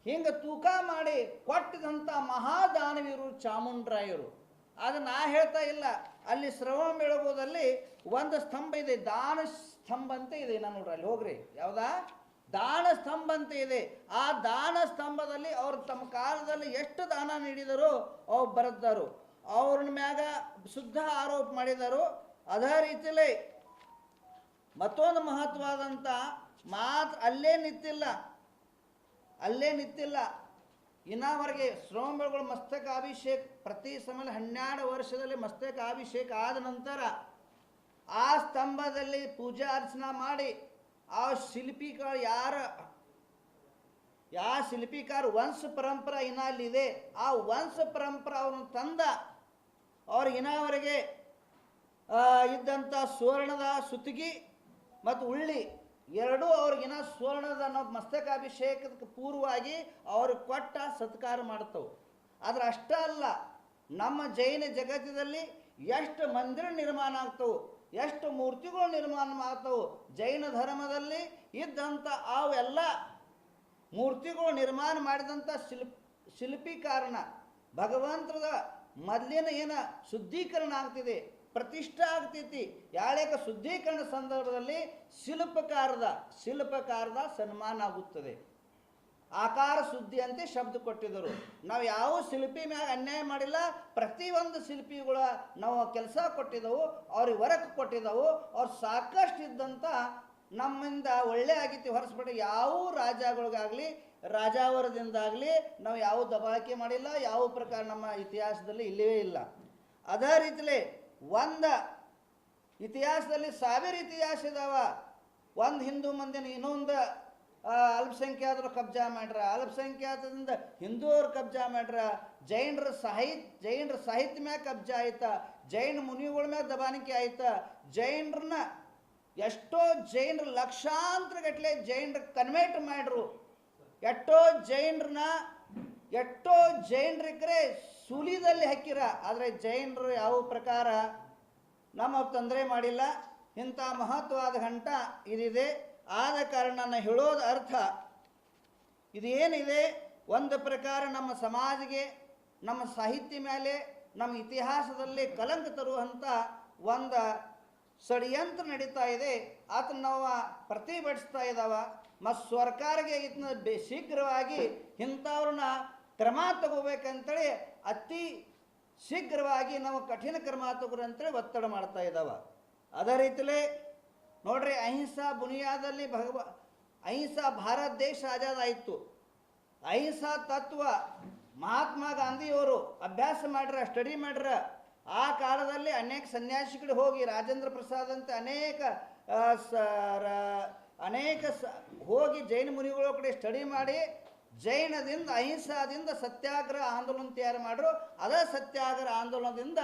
Speaker 1: ಹಿಂಗೆ ತೂಕ ಮಾಡಿ ಕೊಟ್ಟಿದಂಥ ಮಹಾದಾನವೀರು ಚಾಮುಂಡರಾಯರು. ಅದು ನಾ ಹೇಳ್ತಾ ಇಲ್ಲ. ಅಲ್ಲಿ ಶ್ರವಣ ಬೆಳಗೋದಲ್ಲಿ ಒಂದು ಸ್ತಂಭ ಇದೆ, ದಾನ ಸ್ತಂಭ ಅಂತ ಇದೆ ನಾನು ನೋಡ್ರಿ, ಅಲ್ಲಿ ಹೋಗ್ರಿ. ಯಾವ್ದಾ? ದಾನ ಸ್ತಂಭ ಅಂತ ಇದೆ. ಆ ದಾನ ಸ್ತಂಭದಲ್ಲಿ ಅವ್ರು ತಮ್ಮ ಕಾಲದಲ್ಲಿ ಎಷ್ಟು ದಾನ ನೀಡಿದರು ಅವ್ರು ಬರೆದರು ಅವ್ರ ಮ್ಯಾಗ ಶುದ್ಧ ಆರೋಪ ಮಾಡಿದರು. ಅದೇ ರೀತಿಯಲ್ಲಿ ಮತ್ತೊಂದು ಮಹತ್ವವಾದಂಥ ಮಾತು ಅಲ್ಲೇ ನಿಂತಿಲ್ಲ. ಅಲ್ಲೇ ನಿಂತಿಲ್ಲ. ಇನ್ನವರೆಗೆ ಶ್ರೋಮಗಳು ಮಸ್ತಕ ಅಭಿಷೇಕ್ ಪ್ರತಿ ಸಮಯ ಹನ್ನೆರಡು ವರ್ಷದಲ್ಲಿ ಮಸ್ತಕ ಅಭಿಷೇಕ ಆದ ನಂತರ ಆ ಸ್ತಂಭದಲ್ಲಿ ಪೂಜಾ ಅರ್ಚನಾ ಮಾಡಿ, ಆ ಶಿಲ್ಪಿಕಾರ ಯಾರ ಯಾವ ಶಿಲ್ಪಿಕಾರ ವಂಶ ಪರಂಪರೆ ಇನ್ನಲ್ಲಿದೆ ಆ ವಂಶ ಪರಂಪರೆ ಅವ್ರನ್ನ ತಂದ. ಅವ್ರ ಇನ್ನವರೆಗೆ ಇದ್ದಂಥ ಸುವರ್ಣದ ಸುತ್ತಿಗೆ ಮತ್ತು ಉಳ್ಳಿ ಎರಡೂ ಅವ್ರಿಗಿನ ಸುವರ್ಣದ ನಾವು ಮಸ್ತಕಾಭಿಷೇಕಕ್ಕೆ ಪೂರ್ವವಾಗಿ ಅವ್ರಿಗೆ ಕೊಟ್ಟ ಸತ್ಕಾರ ಮಾಡ್ತವೆ. ಆದ್ರೆ ಅಷ್ಟೇ ಅಲ್ಲ ನಮ್ಮ ಜೈನ ಜಗತ್ತಿನಲ್ಲಿ ಎಷ್ಟು ಮಂದಿರ ನಿರ್ಮಾಣ ಆಗ್ತವು, ಎಷ್ಟು ಮೂರ್ತಿಗಳು ನಿರ್ಮಾಣ ಆಗ್ತವು, ಜೈನ ಧರ್ಮದಲ್ಲಿ ಇದ್ದಂಥ ಅವೆಲ್ಲ ಮೂರ್ತಿಗಳು ನಿರ್ಮಾಣ ಮಾಡಿದಂಥ ಶಿಲ್ಪಿ ಕಾರಣ ಭಗವಂತದ ಮೊದಲಿನ ಏನ ಶುದ್ಧೀಕರಣ ಆಗ್ತಿದೆ, ಪ್ರತಿಷ್ಠೆ ಆಗ್ತೈತಿ. ಯಾಳ್ಯಾಕ ಶುದ್ಧೀಕರಣ ಸಂದರ್ಭದಲ್ಲಿ ಶಿಲ್ಪಕಾರದ ಶಿಲ್ಪಕಾರದ ಸನ್ಮಾನ ಆಗುತ್ತದೆ. ಆಕಾರ ಸುದ್ದಿ ಅಂತ ಶಬ್ದ ಕೊಟ್ಟಿದ್ದರು. ನಾವು ಯಾವ ಶಿಲ್ಪಿ ಮ್ಯಾಗ ಅನ್ಯಾಯ ಮಾಡಿಲ್ಲ, ಪ್ರತಿಯೊಂದು ಶಿಲ್ಪಿಗಳ ನಾವು ಕೆಲಸ ಕೊಟ್ಟಿದ್ದೆವು, ಅವ್ರಿಗೆ ವರ್ಕ್ ಕೊಟ್ಟಿದ್ದವು, ಅವ್ರು ಸಾಕಷ್ಟು ಇದ್ದಂಥ ನಮ್ಮಿಂದ ಒಳ್ಳೆ ಆಗಿತ್ತು. ಹೊರಸ್ಬಿಟ್ಟು ಯಾವ ರಾಜಗಳಿಗಾಗಲಿ, ರಾಜಾವರದಿಂದಾಗಲಿ ನಾವು ಯಾವ ದಬಾಳಿಕೆ ಮಾಡಿಲ್ಲ, ಯಾವ ಪ್ರಕಾರ ನಮ್ಮ ಇತಿಹಾಸದಲ್ಲಿ ಇಲ್ಲವೇ ಇಲ್ಲ. ಅದೇ ರೀತಿಲಿ ಒಂದು ಇತಿಹಾಸದಲ್ಲಿ ಸಾವಿರ ಇತಿಹಾಸ ಇದಾವ. ಒಂದು ಹಿಂದೂ ಮಂದಿನ ಇನ್ನೊಂದು ಅಲ್ಪಸಂಖ್ಯಾತರು ಕಬ್ಜಾ ಮಾಡ್ರ. ಅಲ್ಪಸಂಖ್ಯಾತದಿಂದ ಹಿಂದೂರು ಕಬ್ಜಾ ಮಾಡ್ರ. ಜೈನರ ಸಾಹಿತ್, ಜೈನರ ಸಾಹಿತ್ಯ ಮ್ಯಾಗ ಕಬ್ಜಾ ಆಯ್ತ. ಜೈನ ಮುನಿಗಳ ಮ್ಯಾಗ ದಬಾನಿಕೆ ಆಯ್ತ. ಜೈನರನ್ನ ಎಷ್ಟೋ ಜೈನರು ಲಕ್ಷಾಂತರ ಗಟ್ಟಲೆ ಜೈನರ ಕನ್ವರ್ಟ್ ಮಾಡ್ರು. ಎಷ್ಟೋ ಜೈನರನ್ನ, ಎಷ್ಟೋ ಜೈನರಿಗೆ ಸುಲಿದಲ್ಲಿ ಹಾಕಿರ. ಆದರೆ ಜೈನರು ಯಾವ ಪ್ರಕಾರ ನಮ್ಮ ತೊಂದರೆ ಮಾಡಿಲ್ಲ. ಇಂಥ ಮಹತ್ವವಾದ ಘಂಟ ಇದಿದೆ. ಆದ ಕಾರಣ ನಾನು ಹೇಳೋದು ಅರ್ಥ ಇದೇನಿದೆ? ಒಂದು ಪ್ರಕಾರ ನಮ್ಮ ಸಮಾಜಿಗೆ ನಮ್ಮ ಸಾಹಿತ್ಯ ಮೇಲೆ, ನಮ್ಮ ಇತಿಹಾಸದಲ್ಲಿ ಕಲಂಕ ತರುವಂಥ ಒಂದು ಷಡ್ಯಂತ್ರ ನಡೀತಾ ಇದೆ. ಆತನ ನಾವು ಪ್ರತಿಭಟಿಸ್ತಾ ಇದ್ದಾವ ಮತ್ತು ಸರ್ಕಾರಕ್ಕೆ ಇದನ್ನ ಶೀಘ್ರವಾಗಿ ಇಂಥವ್ರನ್ನ ಕ್ರಮ ತಗೋಬೇಕಂತೇಳಿ ಅತಿ ಶೀಘ್ರವಾಗಿ ನಾವು ಕಠಿಣ ಕ್ರಮ ತಗೋರಿ ಅಂತೇಳಿ ಒತ್ತಡ ಮಾಡ್ತಾ ಇದ್ದಾವೆ ಅದೇ ರೀತಿಲೇ ನೋಡ್ರಿ, ಅಹಿಂಸಾ ಬುನಿಯಾದಲ್ಲಿ ಭಗವ, ಅಹಿಂಸಾ ಭಾರತ ದೇಶ ಆಜಾದ್ ಆಯಿತು ಅಹಿಂಸಾ ತತ್ವ ಮಹಾತ್ಮ ಗಾಂಧಿಯವರು ಅಭ್ಯಾಸ ಮಾಡ್ರ ಸ್ಟಡಿ ಮಾಡ್ರ. ಆ ಕಾಲದಲ್ಲಿ ಅನೇಕ ಸನ್ಯಾಸಿಗಳು ಹೋಗಿ ರಾಜೇಂದ್ರ ಪ್ರಸಾದ್ ಅಂತ ಅನೇಕ ಅನೇಕ ಸ, ಹೋಗಿ ಜೈನ ಮುನಿಗಳ ಕಡೆ ಸ್ಟಡಿ ಮಾಡಿ ಜೈನದಿಂದ, ಅಹಿಂಸಾದಿಂದ ಸತ್ಯಾಗ್ರಹ ಆಂದೋಲನ ತಯಾರು ಮಾಡ್ರು. ಅದ ಸತ್ಯಾಗ್ರಹ ಆಂದೋಲನದಿಂದ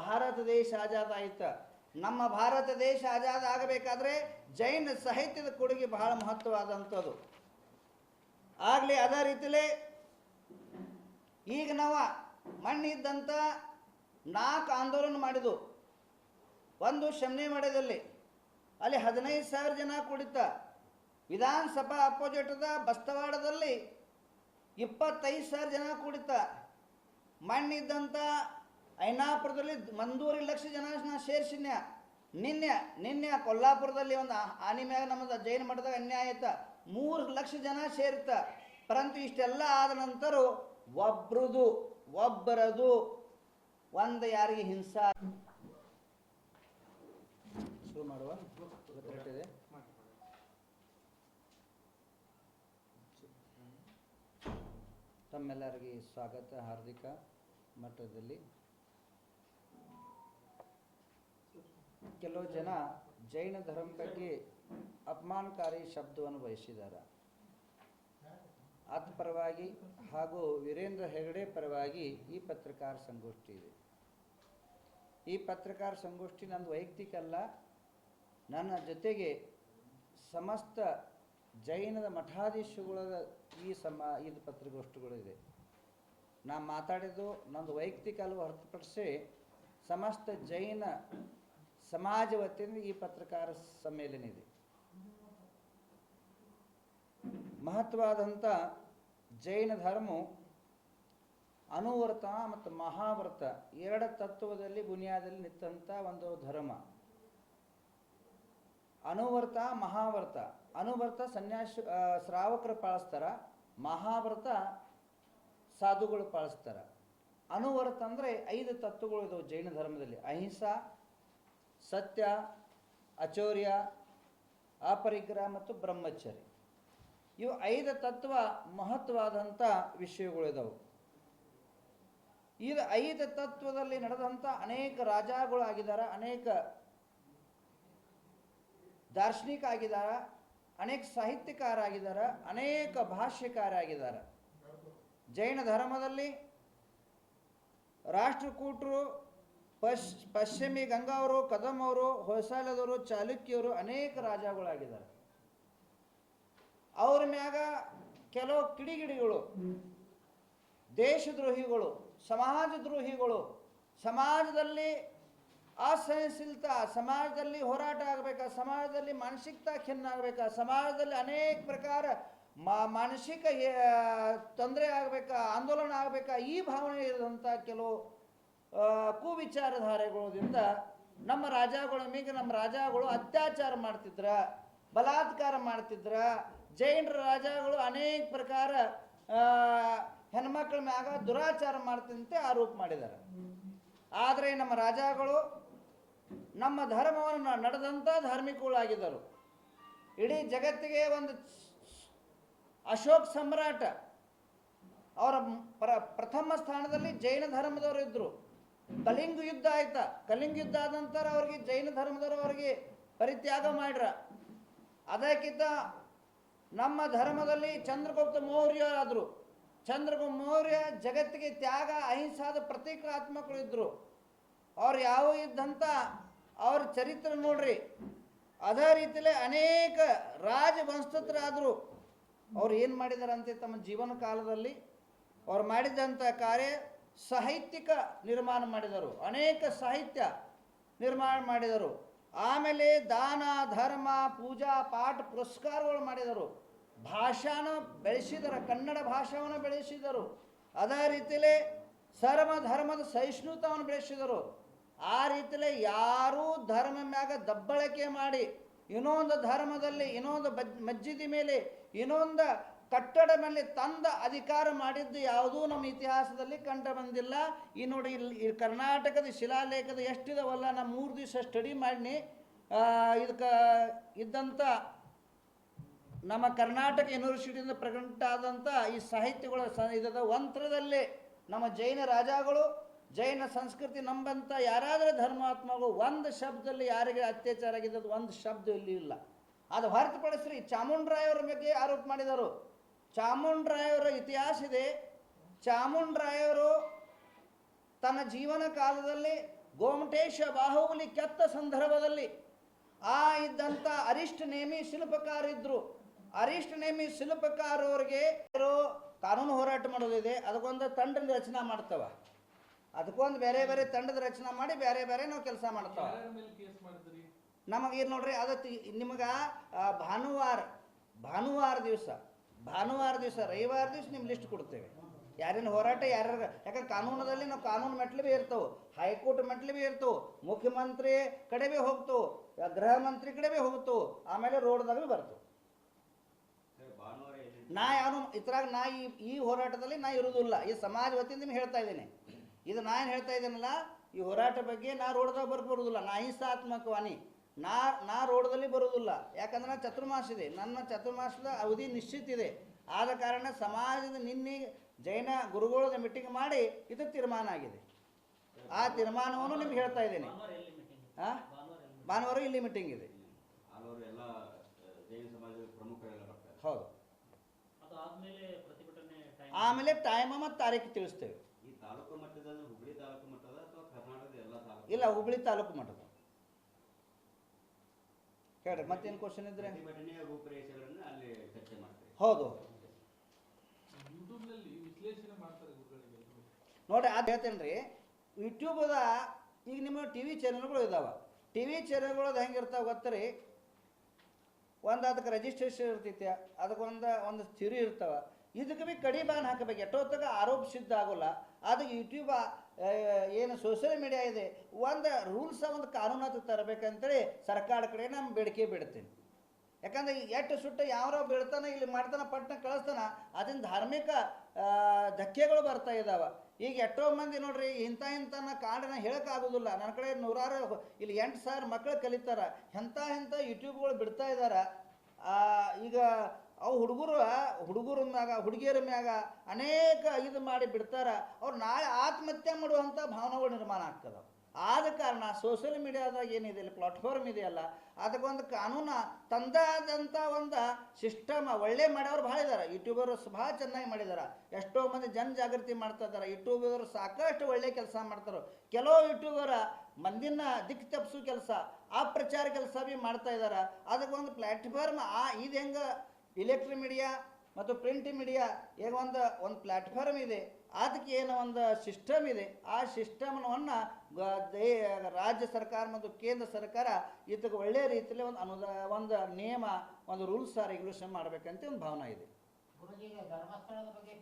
Speaker 1: ಭಾರತ ದೇಶ ಆಜಾದ ಆಯ್ತು ನಮ್ಮ ಭಾರತ ದೇಶ ಆಜಾದ ಆಗಬೇಕಾದ್ರೆ ಜೈನ ಸಾಹಿತ್ಯದ ಕೊಡುಗೆ ಬಹಳ ಮಹತ್ವವಾದಂಥದ್ದು. ಆಗಲಿ ಅದೇ ರೀತಿಲೇ ಈಗ ನಾವು ಮಣ್ಣಿದ್ದಂಥ ನಾಲ್ಕು ಆಂದೋಲನ ಮಾಡಿದು ಒಂದು ಶಮನೆ ಮಾಡಿದಲ್ಲಿ ಅಲ್ಲಿ ಹದಿನೈದು ಸಾವಿರ ಜನ ಕುಡಿತ ವಿಧಾನಸಭಾ ಅಪೋಸಿಟದ ಬಸ್ತವಾಡದಲ್ಲಿ ಇಪ್ಪತ್ತೈದು ಸಾವಿರ ಜನ ಕುಡಿತ ಮಣ್ಣಿದ್ದಂಥ ಐನಾಪುರದಲ್ಲಿ ಮಂದೂರಿ ಲಕ್ಷ ಜನ ನಾ ನಿನ್ನೆ ನಿನ್ನೆ ಕೊಲ್ಲಾಪುರದಲ್ಲಿ ಒಂದು ಆನೆ ಮ್ಯಾಗ ನಮ್ಮದು ಜೈನ ಮಠದಾಗ ಅನ್ಯಾಯ ಆಯ್ತ. ಮೂರು ಲಕ್ಷ ಜನ ಸೇರಿತ ಪರಂತು ಇಷ್ಟೆಲ್ಲ ಆದ ನಂತರ ಒಬ್ರದು, ಒಬ್ಬರದು ಒಂದು ಯಾರಿಗೆ ಹಿಂಸಾ. ಶುರು ಮಾಡುವ? ತಮ್ಮೆಲ್ಲರಿಗೆ ಸ್ವಾಗತ. ಹಾರ್ದಿಕ ಮಟ್ಟದಲ್ಲಿ. ಕೆಲವು ಜನ ಜೈನ ಧರ್ಮ ಬಗ್ಗೆ ಅಪಮಾನಕಾರಿ ಶಬ್ದವನ್ನು ಬಯಸಿದ್ದಾರೆ. ಅದ್ ಪರವಾಗಿ ಹಾಗೂ ವೀರೇಂದ್ರ ಹೆಗಡೆ ಪರವಾಗಿ ಈ ಪತ್ರಕಾರ ಸಂಗೋಷ್ಠಿ ಇದೆ. ಈ ಪತ್ರಕಾರ ಸಂಗೋಷ್ಠಿ ನಂದು ವೈಯಕ್ತಿಕ ಅಲ್ಲ, ನನ್ನ ಜೊತೆಗೆ ಸಮಸ್ತ ಜೈನದ ಮಠಾಧೀಶಗಳ ಈ ಸಮ ಇದು. ಪತ್ರಿಕೋಷ್ಠಿಗಳಿದೆ ನಾನು ಮಾತಾಡಿದ್ದು ನಂದು ವೈಯಕ್ತಿಕ ಅಲ್ಲ ಹೊರತುಪಡಿಸಿ ಸಮಸ್ತ ಜೈನ ಸಮಾಜ ವತಿಯಿಂದ ಈ ಪತ್ರಕಾರ ಸಮ್ಮೇಳನ ಇದೆ ಮಹತ್ವಾದಂಥ ಜೈನ ಧರ್ಮ ಅನುವರ್ತ ಮತ್ತು ಮಹಾವ್ರತ ಎರಡು ತತ್ವದಲ್ಲಿ ಬುನಿಯಾದಲ್ಲಿ ನಿಂತಂಥ ಒಂದು ಧರ್ಮ. ಅನುವರ್ತ, ಮಹಾವ್ರತ. ಅನುವರ್ತ ಸನ್ಯಾಸ ಶ್ರಾವಕರು ಪಾಲಿಸ್ತಾರ ಮಹಾವ್ರತ ಸಾಧುಗಳು ಪಾಲಿಸ್ತಾರ ಅನುವರ್ತ ಅಂದರೆ ಐದು ತತ್ವಗಳು ಇದಾವೆ ಜೈನ ಧರ್ಮದಲ್ಲಿ. ಅಹಿಂಸಾ ಸತ್ಯ, ಅಚೌರ್ಯ, ಅಪರಿಗ್ರಹ ಮತ್ತು ಬ್ರಹ್ಮಚರ್ಯ ಇವು ಐದು ತತ್ವ ಮಹತ್ವಾದಂಥ ವಿಷಯಗಳಿದಾವೆ ಇದು ಐದು ತತ್ವದಲ್ಲಿ ನಡೆದಂಥ ಅನೇಕ ರಾಜಗಳು ಆಗಿದ್ದಾರೆ ಅನೇಕ ದಾರ್ಶನಿಕ ಆಗಿದ್ದಾರೆ ಅನೇಕ ಸಾಹಿತ್ಯಕಾರ ಆಗಿದ್ದಾರೆ ಅನೇಕ ಭಾಷ್ಯಕಾರ ಆಗಿದ್ದಾರೆ ಜೈನ ಧರ್ಮದಲ್ಲಿ ರಾಷ್ಟ್ರಕೂಟರು ಪಶ್, ಪಶ್ಚಿಮಿ ಗಂಗಾವರು ಕದಂ ಅವರು ಹೊಯ್ಸಾಲದವರು ಚಾಲುಕ್ಯರು ಅನೇಕ ರಾಜಗಳಾಗಿದ್ದಾರೆ. ಅವ್ರ ಮ್ಯಾಗ ಕೆಲವು ಕಿಡಿಗಿಡಿಗಳು, ದೇಶದ್ರೋಹಿಗಳು ಸಮಾಜ ದ್ರೋಹಿಗಳು ಸಮಾಜದಲ್ಲಿ ಅಸಹನಶೀಲತ ಸಮಾಜದಲ್ಲಿ ಹೋರಾಟ ಆಗಬೇಕಾ, ಸಮಾಜದಲ್ಲಿ ಮಾನಸಿಕತಾ ಖಿನ್ನ ಆಗಬೇಕಾ, ಸಮಾಜದಲ್ಲಿ ಅನೇಕ ಪ್ರಕಾರ ಮಾನಸಿಕ ತೊಂದರೆ ಆಗಬೇಕಾ, ಆಂದೋಲನ ಆಗಬೇಕಾ, ಈ ಭಾವನೆ ಇರದಂಥ ಕೆಲವು ಕುವಿಚಾರಧಾರೆಗಳಿಂದ ನಮ್ಮ ರಾಜಾಗಳ ಮೇಲೆ ನಮ್ಮ ರಾಜಾಗಳು ಅತ್ಯಾಚಾರ ಮಾಡ್ತಿದ್ರ, ಬಲಾತ್ಕಾರ ಮಾಡ್ತಿದ್ರ, ಜೈನರ ರಾಜಾಗಳು ಅನೇಕ ಪ್ರಕಾರ ಹೆಣ್ಮಕ್ಳ ಮ್ಯಾಗ ದುರಾಚಾರ ಮಾಡ್ತಂತೆ ಆರೋಪ ಮಾಡಿದ್ದಾರೆ. ಆದರೆ ನಮ್ಮ ರಾಜಾಗಳು ನಮ್ಮ ಧರ್ಮವನ್ನು ನಡೆದಂಥ ಧಾರ್ಮಿಕಗಳಾಗಿದ್ದರು. ಇಡೀ ಜಗತ್ತಿಗೆ ಒಂದು ಅಶೋಕ್ ಸಮ್ರಾಟ ಅವರ ಪ್ರ, ಪ್ರಥಮ ಸ್ಥಾನದಲ್ಲಿ ಜೈನ ಧರ್ಮದವರು ಇದ್ದರು ಕಲಿಂಗ ಯುದ್ಧ ಆಯ್ತಾ. ಕಲಿಂಗ ಯುದ್ಧ ಆದ ನಂತರ ಅವ್ರಿಗೆ ಜೈನ ಧರ್ಮದವರು ಅವ್ರಿಗೆ ಪರಿತ್ಯಾಗ ಮಾಡ್ರ. ಅದಕ್ಕಿಂತ ನಮ್ಮ ಧರ್ಮದಲ್ಲಿ ಚಂದ್ರಗುಪ್ತ ಮೌರ್ಯ ಆದರು ಚಂದ್ರಗುಪ್ತ ಮೌರ್ಯ ಜಗತ್ತಿಗೆ ತ್ಯಾಗ, ಅಹಿಂಸಾದ ಪ್ರತೀಕಾತ್ಮಕರು ಇದ್ದರು ಅವ್ರು ಯಾವ ಇದ್ದಂತ ಅವ್ರ ಚರಿತ್ರೆ ನೋಡ್ರಿ. ಅದೇ ರೀತಿಯಲ್ಲೇ ಅನೇಕ ರಾಜವಂಶಸ್ಥರಾದರು. ಅವ್ರು ಏನು ಮಾಡಿದಾರಂತೆ ತಮ್ಮ ಜೀವನ ಕಾಲದಲ್ಲಿ? ಅವ್ರು ಮಾಡಿದಂಥ ಕಾರ್ಯ ಸಾಹಿತ್ಯಿಕ ನಿರ್ಮಾಣ ಮಾಡಿದರು. ಅನೇಕ ಸಾಹಿತ್ಯ ನಿರ್ಮಾಣ ಮಾಡಿದರು. ಆಮೇಲೆ ದಾನ, ಧರ್ಮ, ಪೂಜಾ, ಪಾಠ ಪುರಸ್ಕಾರಗಳು ಮಾಡಿದರು. ಭಾಷಾನ ಬೆಳೆಸಿದರು, ಕನ್ನಡ ಭಾಷಾವನ್ನು ಬೆಳೆಸಿದರು. ಅದೇ ರೀತಿಯಲ್ಲೇ ಸರ್ವ ಧರ್ಮದ ಸಹಿಷ್ಣುತವನ್ನು ಬೆಳೆಸಿದರು. ಆ ರೀತಿಯಲ್ಲೇ ಯಾರೂ ಧರ್ಮ ಮ್ಯಾಗ ದಬ್ಬಳಕೆ ಮಾಡಿ, ಇನ್ನೊಂದು ಧರ್ಮದಲ್ಲಿ ಇನ್ನೊಂದು ಮಜ್ಜಿದಿ ಮೇಲೆ ಇನ್ನೊಂದು ಕಟ್ಟಡ ಮೇಲೆ ತಂದ ಅಧಿಕಾರ ಮಾಡಿದ್ದು ಯಾವುದೂ ನಮ್ಮ ಇತಿಹಾಸದಲ್ಲಿ ಕಂಡು ಬಂದಿಲ್ಲ. ಈ ನೋಡಿ ಇಲ್ಲಿ ಕರ್ನಾಟಕದ ಶಿಲಾಲೇಖದ ಎಷ್ಟಿದವಲ್ಲ, ನಾ ಮೂರು ದಿವಸ ಸ್ಟಡಿ ಮಾಡಿ ಇದಕ್ಕೆ ಇದ್ದಂಥ ನಮ್ಮ ಕರ್ನಾಟಕ ಯೂನಿವರ್ಸಿಟಿಯಿಂದ ಪ್ರಕಟ ಆದಂಥ ಈ ಸಾಹಿತ್ಯಗಳ ಸ, ಇದದ ಒಂತ್ರದಲ್ಲಿ ನಮ್ಮ ಜೈನ ರಾಜಾಗಳು, ಜೈನ ಸಂಸ್ಕೃತಿ ನಂಬಂಥ ಯಾರಾದರೂ ಧರ್ಮಾತ್ಮಗಳು ಒಂದು ಶಬ್ದದಲ್ಲಿ ಯಾರಿಗೆ ಅತ್ಯಾಚಾರ ಆಗಿದ್ದದ್ದು ಒಂದು ಶಬ್ದ ಇಲ್ಲಿ ಇಲ್ಲ. ಅದು ಹೊರತುಪಡಿಸ್ರಿ ಅವರ ಬಗ್ಗೆ ಆರೋಪ ಮಾಡಿದರು. ಚಾಮುಂಡರಾಯವರ ಇತಿಹಾಸ ಇದೆ. ಚಾಮುಂಡರಾಯವರು ತನ್ನ ಜೀವನ ಕಾಲದಲ್ಲಿ ಗೋಮಟೇಶ ಬಾಹುಬಲಿ ಕೆತ್ತ ಸಂದರ್ಭದಲ್ಲಿ ಆ ಇದ್ದಂಥ ಅರಿಷ್ಟ ನೇಮಿ ಶಿಲ್ಪಕಾರ ಇದ್ರು. ಅರಿಷ್ಟ ನೇಮಿ ಶಿಲ್ಪಕಾರವ್ರಿಗೆ ಕಾನೂನು ಹೋರಾಟ ಮಾಡೋದಿದೆ. ಅದಕ್ಕೊಂದು ತಂಡದ ರಚನೆ ಮಾಡ್ತವ. ಅದಕ್ಕೊಂದು ಬೇರೆ ಬೇರೆ ತಂಡದ ರಚನೆ ಮಾಡಿ ಬೇರೆ ಬೇರೆ ನಾವು ಕೆಲಸ ಮಾಡ್ತಾವ. ನಮಗೆ ಏನು ನೋಡ್ರಿ ಅದಕ್ಕೆ ನಿಮಗೆ ಭಾನುವಾರ ಭಾನುವಾರ ದಿವಸ ಭಾನುವಾರ ದಿವಸ, ರವಿವಾರ ದಿವಸ ನಿಮ್ಮ ಲಿಸ್ಟ್ ಕೊಡ್ತೇವೆ ಯಾರೇನು ಹೋರಾಟ ಯಾರ್ಯಾರ, ಯಾಕಂದ್ರೆ ಕಾನೂನದಲ್ಲಿ ನಾವು ಕಾನೂನು ಮೆಟ್ಲು ಭೀ ಇರ್ತವೆ, ಹೈಕೋರ್ಟ್ ಮೆಟ್ಲು ಭೀ ಇರ್ತವೆ, ಮುಖ್ಯಮಂತ್ರಿ ಕಡೆ ಭೀ ಹೋಗ್ತವೆ, ಗೃಹ ಮಂತ್ರಿ ಕಡೆ ಭೀ ಹೋಗ್ತವೆ, ಆಮೇಲೆ ರೋಡ್ದಾಗ ಭೀ ಬರ್ತವೆ. ನಾ ಯಾರು, ಇದ್ರಾಗ ನಾ ಈ ಈ ಹೋರಾಟದಲ್ಲಿ ನಾ ಇರುವುದಿಲ್ಲ ಈ ಸಮಾಜ ವತಿಯಿಂದ ನಿಮ್ಗೆ ಹೇಳ್ತಾ ಇದ್ದೀನಿ. ಇದು ನಾನು ಹೇಳ್ತಾ ಇದ್ದೀನಲ್ಲ, ಈ ಹೋರಾಟ ಬಗ್ಗೆ ನಾ ರೋಡ್ದಾಗ ಬರ್ ಬರುವುದಿಲ್ಲ ನಾ ಅಹಿಂಸಾತ್ಮಕವಾಣಿ ನಾ ನಾ ರೋಡದಲ್ಲಿ ಬರುವುದಿಲ್ಲ. ಯಾಕಂದ್ರೆ ನಾನು ಚತುರ್ಮಾಸ ಇದೆ ನನ್ನ ಚತುರ್ಮಾಸದ ಅವಧಿ ನಿಶ್ಚಿತ ಇದೆ. ಆದ ಕಾರಣ ಸಮಾಜದ ನಿನ್ನೆ ಜೈನ ಗುರುಗಳ ಮೀಟಿಂಗ್ ಮಾಡಿ ಇದು ತೀರ್ಮಾನ ಆಗಿದೆ. ಆ ತೀರ್ಮಾನವನ್ನು ನಿಮ್ಗೆ ಹೇಳ್ತಾ ಇದ್ದೀನಿ. ಆ? ಭಾನುವಾರ ಇಲ್ಲಿ ಮೀಟಿಂಗ್ ಇದೆ. ಹೌದು. ಆಮೇಲೆ ಟೈಮ್ ಮತ್ತು ತಾರೀಕು ತಿಳಿಸ್ತೇವೆ. ಇಲ್ಲ ಹುಬ್ಳಿ ತಾಲೂಕು ಮಟ್ಟದ. ಹೇಳ್ರಿ ಮತ್ತೇನು ಕ್ವಶನ್ ಇದ್ರೆ?
Speaker 5: ಪ್ರತಿಭಟನೆಯ ರೂಪರೇಷೆಗಳನ್ನ ಅಲ್ಲಿ ಚರ್ಚೆ ಮಾಡ್ತಾರೆ.
Speaker 1: ಹೌದು.
Speaker 2: ಯೂಟ್ಯೂಬ್ನಲ್ಲಿ ವಿಶ್ಲೇಷಣೆ ಮಾಡ್ತಾರೆ ಗುರುಗಳಿಗೆ
Speaker 1: ನೋಡ್ರಿ ಅದು ಹೇಳ್ತೇನೆ ರೀ ಯೂಟ್ಯೂಬದ ಈಗ ನಿಮ್ಮ ಟಿ ವಿ ಚಾನಲ್ಗಳು ಇದಾವೆ. ಟಿ ವಿ ಚಾನಲ್ಗಳದ್ದು ಹೆಂಗಿರ್ತಾವೆ ಗೊತ್ತರಿ? ಒಂದು ಅದಕ್ಕೆ ರಿಜಿಸ್ಟ್ರೇಷನ್ ಇರ್ತೈತೆ ಅದಕ್ಕೊಂದು ಒಂದು ಸ್ಥಿರಿ ಇರ್ತಾವೆ. ಇದಕ್ಕೆ ಭೀ ಕಡಿ ಬ್ಯಾನ್ ಹಾಕಬೇಕು. ಎಷ್ಟೊತ್ತಾಗ ಆರೋಪ ಸಿದ್ಧ ಆಗೋಲ್ಲ. ಅದಕ್ಕೆ ಯೂಟ್ಯೂಬ ಏನು ಸೋಷಿಯಲ್ ಮೀಡಿಯಾ ಇದೆ. ಒಂದು ರೂಲ್ಸ ಒಂದು ಕಾನೂನು ತರಬೇಕಂತೇಳಿ ಸರ್ಕಾರ ಕಡೆ ನಮ್ಮ ಬೇಡಿಕೆ ಬಿಡ್ತೀನಿ ಯಾಕಂದ್ರೆ ಈ ಎಟ್ಟು ಸುಟ್ಟು ಯಾರೋ ಬೀಳ್ತಾನ, ಇಲ್ಲಿ ಮಾಡ್ತಾನ ಪಟ್ಟಣ ಕಳಿಸ್ತಾನ, ಅದನ್ನ ಧಾರ್ಮಿಕ ಧಕ್ಕೆಗಳು ಬರ್ತಾ ಇದ್ದಾವೆ ಈಗ ಎಷ್ಟೋ ಮಂದಿ ನೋಡ್ರಿ, ಇಂಥ ಇಂಥ ಕಾಡನ್ನ ಹೇಳೋಕ್ಕಾಗೋದಿಲ್ಲ ನನ್ನ ಕಡೆ ನೂರಾರು, ಇಲ್ಲಿ ಎಂಟು ಸಾವಿರ ಮಕ್ಕಳು ಕಲಿತಾರೆ. ಎಂಥ ಎಂಥ ಯೂಟ್ಯೂಬ್ಗಳು ಬಿಡ್ತಾ ಇದ್ದಾರೆ ಈಗ ಅವು ಹುಡುಗರು, ಹುಡುಗರ ಮ್ಯಾಗ, ಹುಡುಗಿಯರ ಮ್ಯಾಗ ಅನೇಕ ಇದು ಮಾಡಿ ಬಿಡ್ತಾರೆ. ಅವ್ರು ನಾಳೆ ಆತ್ಮಹತ್ಯೆ ಮಾಡುವಂಥ ಭಾವನೆಗಳು ನಿರ್ಮಾಣ ಆಗ್ತದೆ ಆದ ಕಾರಣ ಸೋಷಿಯಲ್ ಮೀಡಿಯಾದಾಗ ಏನಿದೆ ಇಲ್ಲಿ ಪ್ಲಾಟ್ಫಾರ್ಮ್ ಇದೆಯಲ್ಲ ಅದಕ್ಕೊಂದು ಕಾನೂನು ತಂದಾದಂಥ ಒಂದು ಸಿಸ್ಟಮ್ ಒಳ್ಳೆ ಮಾಡ್ಯವ್ರು ಭಾಳ ಇದ್ದಾರೆ ಯೂಟ್ಯೂಬರು ಭಾಳ ಚೆನ್ನಾಗಿ ಮಾಡಿದ್ದಾರೆ ಎಷ್ಟೋ ಮಂದಿ ಜನ ಜಾಗೃತಿ ಮಾಡ್ತಾ ಇದ್ದಾರೆ ಯೂಟ್ಯೂಬರು ಸಾಕಷ್ಟು ಒಳ್ಳೆ ಕೆಲಸ ಮಾಡ್ತಾರೆ. ಕೆಲವು ಯೂಟ್ಯೂಬರ ಮಂದಿನ ದಿಕ್ಕು ತಪ್ಪಿಸೋ ಕೆಲಸ ಆ ಪ್ರಚಾರ ಕೆಲಸ ಭೀ ಮಾಡ್ತಾ ಇದ್ದಾರೆ ಅದಕ್ಕೊಂದು ಪ್ಲಾಟ್ಫಾರ್ಮ್ ಆ, ಇದು ಹೆಂಗೆ ಇಲೆಕ್ಟ್ರಿಕ್ ಮೀಡಿಯಾ ಮತ್ತು ಪ್ರಿಂಟ್ ಮೀಡಿಯಾ ಈಗ ಒಂದು ಒಂದು ಪ್ಲ್ಯಾಟ್ಫಾರ್ಮ್ ಇದೆ. ಅದಕ್ಕೆ ಏನೋ ಒಂದು ಸಿಸ್ಟಮ್ ಇದೆ. ಆ ಸಿಸ್ಟಮ್ನವನ್ನು ರಾಜ್ಯ ಸರ್ಕಾರ ಮತ್ತು ಕೇಂದ್ರ ಸರ್ಕಾರ ಇದಕ್ಕೆ ಒಳ್ಳೆಯ ರೀತಿಯಲ್ಲಿ ಒಂದು ಅನುದ, ಒಂದು ನಿಯಮ, ಒಂದು ರೂಲ್ಸ್ ರೆಗ್ಯುಲೇಷನ್ ಮಾಡಬೇಕಂತ ಒಂದು ಭಾವನೆ ಇದೆ.
Speaker 3: ಧರ್ಮಸ್ಥಳದ ಬಗ್ಗೆ